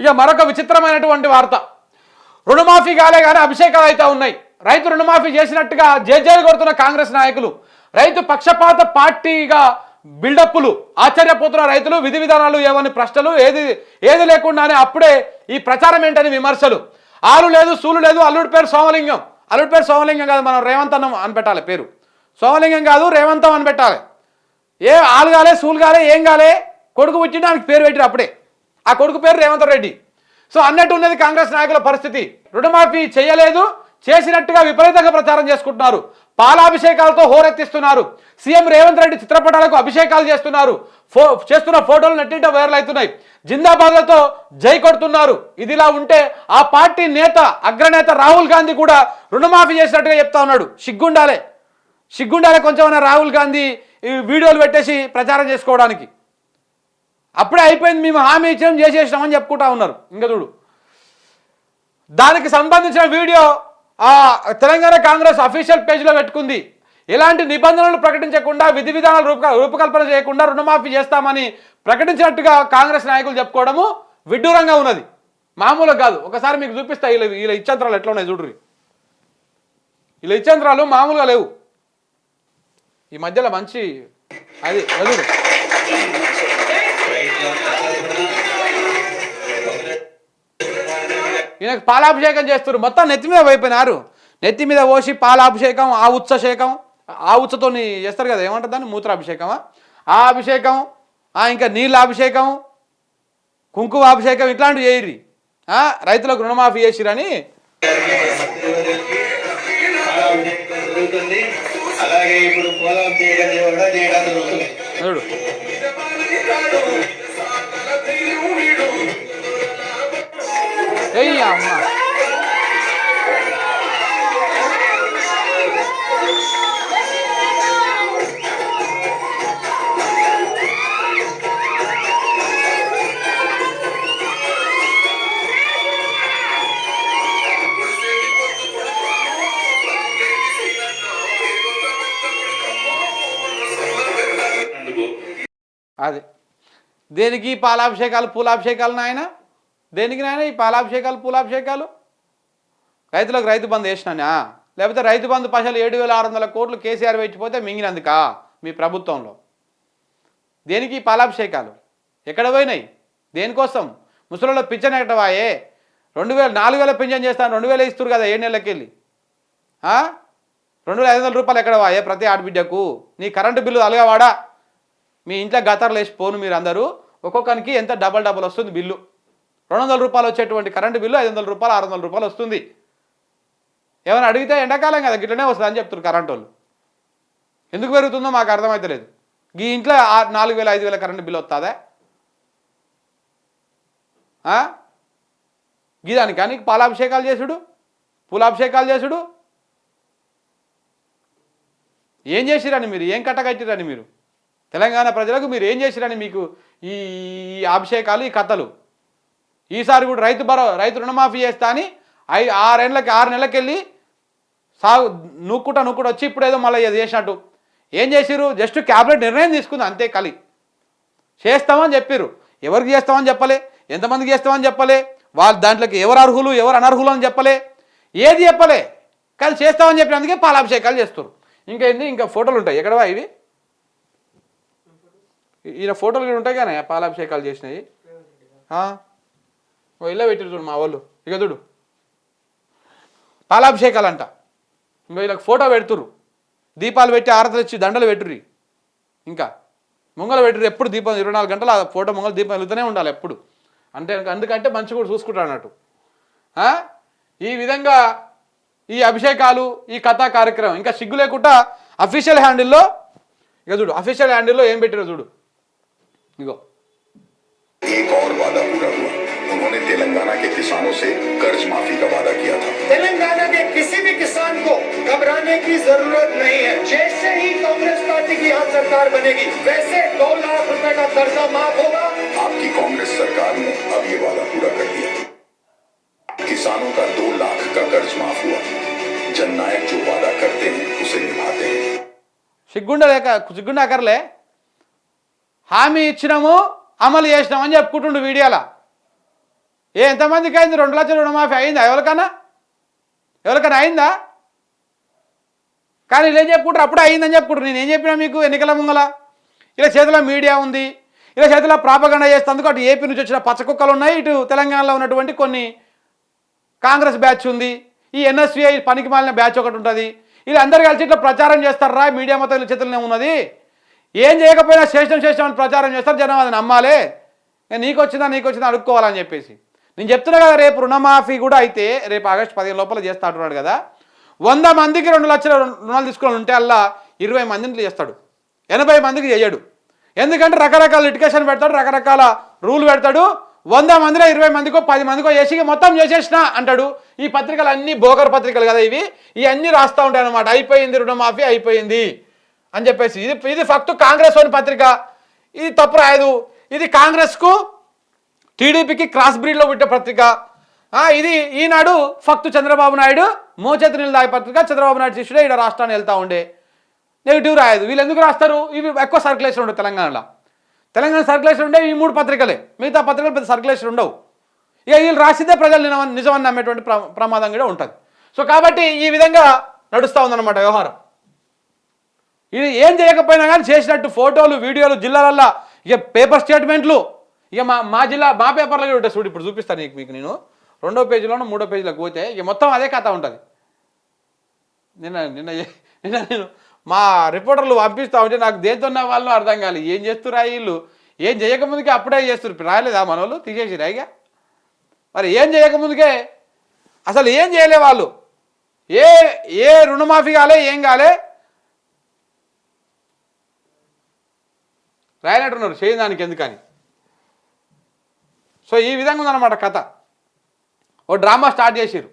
ఇక మరొక విచిత్రమైనటువంటి వార్త. రుణమాఫీ కాలే కానీ అభిషేకాలు అయితే ఉన్నాయి. రైతు రుణమాఫీ చేసినట్టుగా జేజేలు కొడుతున్న కాంగ్రెస్ నాయకులు రైతు పక్షపాత పార్టీగా బిల్డప్లు ఆశ్చర్యపోతున్న రైతులు విధి విధానాలు ఏమని ప్రశ్నలు ఏది ఏది లేకుండానే అప్పుడే ఈ ప్రచారం ఏంటని విమర్శలు. ఆలు లేదు సూలు లేదు అల్లుడి పేరు సోమలింగం. అల్లుడి పేరు సోమలింగం కాదు మనం రేవంత్ అన్నం అని పెట్టాలి పేరు. సోమలింగం కాదు రేవంతం అని పెట్టాలి. ఏ ఆలు కాలే సూలు కాలే ఏం కాలే కొడుకు పుట్టిన పేరు పెట్టారు అప్పుడే. ఆ కొడుకు పేరు రేవంత్ రెడ్డి. సో అన్నట్టు ఉన్నది కాంగ్రెస్ నాయకుల పరిస్థితి. రుణమాఫీ చేయలేదు చేసినట్టుగా విపరీతంగా ప్రచారం చేసుకుంటున్నారు. పాలాభిషేకాలతో హోరెత్తిస్తున్నారు. సీఎం రేవంత్ రెడ్డి చిత్రపటాలకు అభిషేకాలు చేస్తున్నారు. ఫో చేస్తున్న ఫోటోలు నెట్టింట వైరల్ అవుతున్నాయి. జిందాబాద్లతో జై కొడుతున్నారు. ఇదిలా ఉంటే ఆ పార్టీ నేత అగ్రనేత రాహుల్ గాంధీ కూడా రుణమాఫీ చేసినట్టుగా చెప్తా ఉన్నాడు. సిగ్గుండాలే. సిగ్గుండాలే కొంచెమైనా రాహుల్ గాంధీ ఈ వీడియోలు పెట్టేసి ప్రచారం చేసుకోవడానికి. అప్పుడే అయిపోయింది మేము హామీ ఇచ్చాం చేసేసినామని చెప్పుకుంటా ఉన్నారు. ఇంకా చూడు. దానికి సంబంధించిన వీడియో ఆ తెలంగాణ కాంగ్రెస్ అఫీషియల్ పేజ్లో పెట్టుకుంది. ఎలాంటి నిబంధనలు ప్రకటించకుండా విధి విధానాలు రూప రూపకల్పన చేయకుండా రుణమాఫీ చేస్తామని ప్రకటించినట్టుగా కాంగ్రెస్ నాయకులు చెప్పుకోవడము విడ్డూరంగా ఉన్నది. మామూలుగా కాదు. ఒకసారి మీకు చూపిస్తా వీళ్ళ వీళ్ళ ఇచ్చంత్రాలు ఎట్లా ఉన్నాయి చూడ్రి వీళ్ళ ఇచ్చంత్రాలు మామూలుగా లేవు. ఈ మధ్యలో మంచి అది ఎదురు ఈయనకు పాలాభిషేకం చేస్తారు మొత్తం నెత్తి మీద అయిపోయినారు నెత్తి మీద పోసి పాలాభిషేకం ఆ ఉత్సషేకం ఆ ఉచ్చతో చేస్తారు కదా ఏమంటారు దాన్ని? మూత్రాభిషేకమా? ఆ అభిషేకం ఆ ఇంకా నీళ్ళ అభిషేకం కుంకుమ అభిషేకం ఇట్లాంటివి చేయరి రైతులకు రుణమాఫీ చేసిరని అలాగే ఇప్పుడు చూడు. ఏయ్ అమ్మ అందుకు అది దేనికి పాలాభిషేకాలు పూలాభిషేకాలు నాయన దేనికి నాయన? ఈ పాలాభిషేకాలు పూలాభిషేకాలు? రైతులకు రైతు బంధు వేసినానా? లేకపోతే రైతు బంధు పైసలు ఏడు వేల ఆరు వందల కోట్లు కేసీఆర్ పెట్టిపోతే మింగినందుకా మీ ప్రభుత్వంలో? దేనికి ఈ పాలాభిషేకాలు? ఎక్కడ పోయినాయి? దేనికోసం? ముసలిలో పింఛన్ ఎక్కడవాయే రెండు వేల నాలుగు వేల పింఛన్ చేస్తాను రెండు వేలు ఇస్తారు కదా ఏడు నెలలకి వెళ్ళి రెండు వేల ఐదు వందల రూపాయలు ఎక్కడ వాయే ప్రతి ఆడబిడ్డకు? నీ కరెంటు బిల్లు అలగవాడా మీ ఇంట్లో గతర్లు వేసి పోను మీరు అందరూ ఒక్కొక్కరికి ఎంత డబల్ డబల్ వస్తుంది బిల్లు? రెండు వందల రూపాయలు వచ్చేటువంటి కరెంటు బిల్లు ఐదు వందల రూపాయలు ఆరు వందల రూపాయలు వస్తుంది. ఏమైనా అడిగితే ఎండాకాలం కదా గిట్లనే వస్తుంది అని చెప్తారు కరెంటు వాళ్ళు ఎందుకు పెరుగుతుందో మాకు అర్థమవుతలేదు ఈ ఇంట్లో ఆ- నాలుగు వేల ఐదు వేల కరెంటు బిల్లు వస్తుందా? గీదానికి కానీ పాలాభిషేకాలు చేసుడు? పూలాభిషేకాలు చేసుడు? ఏం చేసిరని మీరు? ఏం కట్టగట్టిరని మీరు? తెలంగాణ ప్రజలకు మీరు ఏం చేసిరని మీకు ఈ అభిషేకాలు ఈ కథలు? ఈసారి కూడా రైతు భరో రైతు రుణమాఫీ చేస్తా అని ఐ ఆరేళ్ళకి ఆరు నెలలకి వెళ్ళి సాగు నూక్కుంటా నూక్కుంటా వచ్చి ఇప్పుడు ఏదో మళ్ళీ ఇది చేసినట్టు. ఏం చేసిరు జస్ట్ క్యాబినెట్ నిర్ణయం తీసుకుంది అంతే కలి చేస్తామని చెప్పారు ఎవరికి చేస్తామని చెప్పలే? ఎంతమందికి చేస్తామని చెప్పలే? వాళ్ళు దాంట్లోకి ఎవరు అర్హులు ఎవరు అనర్హులు అని చెప్పలే? ఏది చెప్పలే? కానీ చేస్తామని చెప్పినందుకే పాలాభిషేకాలు చేస్తారు ఇంకా ఏంది? ఇంకా ఫోటోలు ఉంటాయి. ఎక్కడవా ఇవి? ఈయన ఫోటోలు కూడా ఉంటాయి కానీ పాలాభిషేకాలు చేసినాయి ఇలా పెట్టిరు చూడు మా వాళ్ళు. ఇక చూడు. పాలాభిషేకాలు అంట ఇంకా వీళ్ళకి ఫోటో పెడుతురు దీపాలు పెట్టి ఆరతలు ఇచ్చి దండలు పెట్టుర్రి. ఇంకా ముంగలు పెట్టుర్రి ఎప్పుడు దీపం ఇరవై నాలుగు గంటలు ఆ ఫోటో ముంగలు దీపం వెళ్తూనే ఉండాలి ఎప్పుడు. అంటే అందుకంటే మంచి కూడా చూసుకుంటాడు అన్నట్టు. ఈ విధంగా ఈ అభిషేకాలు ఈ కథా కార్యక్రమం ఇంకా సిగ్గు లేకుండా అఫీషియల్ హ్యాండిల్లో ఇక చూడు అఫీషియల్ హ్యాండిల్లో ఏం పెట్టారు చూడు. ఇగో. एक और वादा पूरा हुआ उन्होंने तेलंगाना के किसानों से कर्ज माफी का वादा किया था तेलंगाना के किसी भी किसान को घबराने की जरूरत नहीं है जैसे ही कांग्रेस पार्टी की यहाँ सरकार बनेगी वैसे दो लाख रुपए का कर्जा माफ होगा आपकी कांग्रेस सरकार ने अब ये वादा पूरा कर दिया किसानों का दो लाख का कर्ज माफ हुआ जननायक जो वादा करते हैं उसे निभाते हैं సిగ్గుండ లేక సిగ్గుండ అక్కర్లే హామీ ఇచ్చినాము అమలు చేసినామని చెప్పుకుంటుండు వీడియోలో ఏ ఎంతమందికి అయింది? రెండు లక్షల రుణమాఫీ అయిందా? ఎవరికన్నా? ఎవరికైనా అయిందా? కానీ ఇలా ఏం చెప్పుకుంటారు? అప్పుడే అయిందని చెప్పుకుంటారు. నేను ఏం చెప్పినా మీకు? ఎన్నికల ముంగల? ఇలా చేతిలో మీడియా ఉంది. ఇలా చేతిలో ప్రాపగండ చేస్తేందుకు అటు ఏపీ నుంచి వచ్చిన పచ్చ కుక్కలు ఉన్నాయి. ఇటు తెలంగాణలో ఉన్నటువంటి కొన్ని కాంగ్రెస్ బ్యాచ్ ఉంది. ఈ ఎన్ఎస్విఐ పనికి మాలిన బ్యాచ్ ఒకటి ఉంటుంది. వీళ్ళందరూ కలిసి ఇట్లా ప్రచారం చేస్తారా? మీడియా మొత్తం వీళ్ళ ఉన్నది. ఏం చేయకపోయినా శేషం శేషం అని ప్రచారం చేస్తారు. జనం అది నమ్మాలే. నీకు వచ్చిందా నీకు వచ్చిందా అడుక్కోవాలని చెప్పేసి. నేను చెప్తున్నా కదా రేపు రుణమాఫీ కూడా అయితే రేపు ఆగస్టు పదిహేను లోపల చేస్తా అంటున్నాడు కదా. వంద మందికి రెండు లక్షల రుణాలు తీసుకుని ఉంటే అల్లా ఇరవై మందిని చేస్తాడు. ఎనభై మందికి చేయడు. ఎందుకంటే రకరకాల లిటికేషన్ పెడతాడు రకరకాల రూల్ పెడతాడు. వంద మందిలో ఇరవై మందికో పది మందికో చేసి మొత్తం చేసేసిన అంటాడు. ఈ పత్రికలు అన్ని బోగర్ పత్రికలు కదా ఇవి. ఇవన్నీ రాస్తూ ఉంటాయి అనమాట అయిపోయింది రుణమాఫీ అయిపోయింది అని చెప్పేసి. ఇది ఇది ఫక్తు కాంగ్రెస్ వాని పత్రిక. ఇది తప్పు రాయదు. ఇది కాంగ్రెస్కు టీడీపీకి క్రాస్ బ్రీడ్లో పుట్టే పత్రిక. ఇది ఈనాడు ఫక్తు చంద్రబాబు నాయుడు మోచేతి నిలదాయ పత్రిక చంద్రబాబు నాయుడు శిష్యుడే ఇక్కడ రాష్ట్రాన్ని వెళ్తూ ఉండే. నెగిటివ్ రాయదు. వీళ్ళు ఎందుకు రాస్తారు? ఇవి ఎక్కువ సర్క్యులేషన్ ఉండవు తెలంగాణలో. తెలంగాణ సర్క్యులేషన్ ఉండే ఈ మూడు పత్రికలే. మిగతా పత్రికలు పెద్ద సర్క్యులేషన్ ఉండవు. ఇక వీళ్ళు రాసిద్దే ప్రజలు నిజమని నమ్మేటువంటి ప్ర ప్రమాదం కూడా ఉంటుంది. సో కాబట్టి ఈ విధంగా నడుస్తూ ఉందన్నమాట వ్యవహారం. ఇది ఏం చేయకపోయినా కానీ చేసినట్టు ఫోటోలు వీడియోలు జిల్లాలల్లో ఇక పేపర్ స్టేట్మెంట్లు ఇక మా మా జిల్లా మా పేపర్లో కూడా చూడు ఇప్పుడు చూపిస్తాను నీకు మీకు నేను. రెండో పేజీలోనూ మూడో పేజీలోకి పోతే ఇక మొత్తం అదే కథ ఉంటుంది. నిన్న నిన్న నిన్న నేను మా రిపోర్టర్లు పంపిస్తా ఉంటే నాకు దేంతో ఉన్న వాళ్ళు అర్థం కాలేదు ఏం చేస్తురా వీళ్ళు? ఏం చేయకముందుకే అప్పుడే చేస్తారు రాయలేదా మన వాళ్ళు? తీసేసిరా ఇక? మరి ఏం చేయకముందుకే? అసలు ఏం చేయలే వాళ్ళు? ఏ ఏ రుణమాఫీ కాలే ఏం కాలే? రాయనట్టున్నారు చేయడానికి ఎందుకని? సో ఈ విధంగా ఉందన్నమాట కథ. ఓ డ్రామా స్టార్ట్ చేసిర్రు.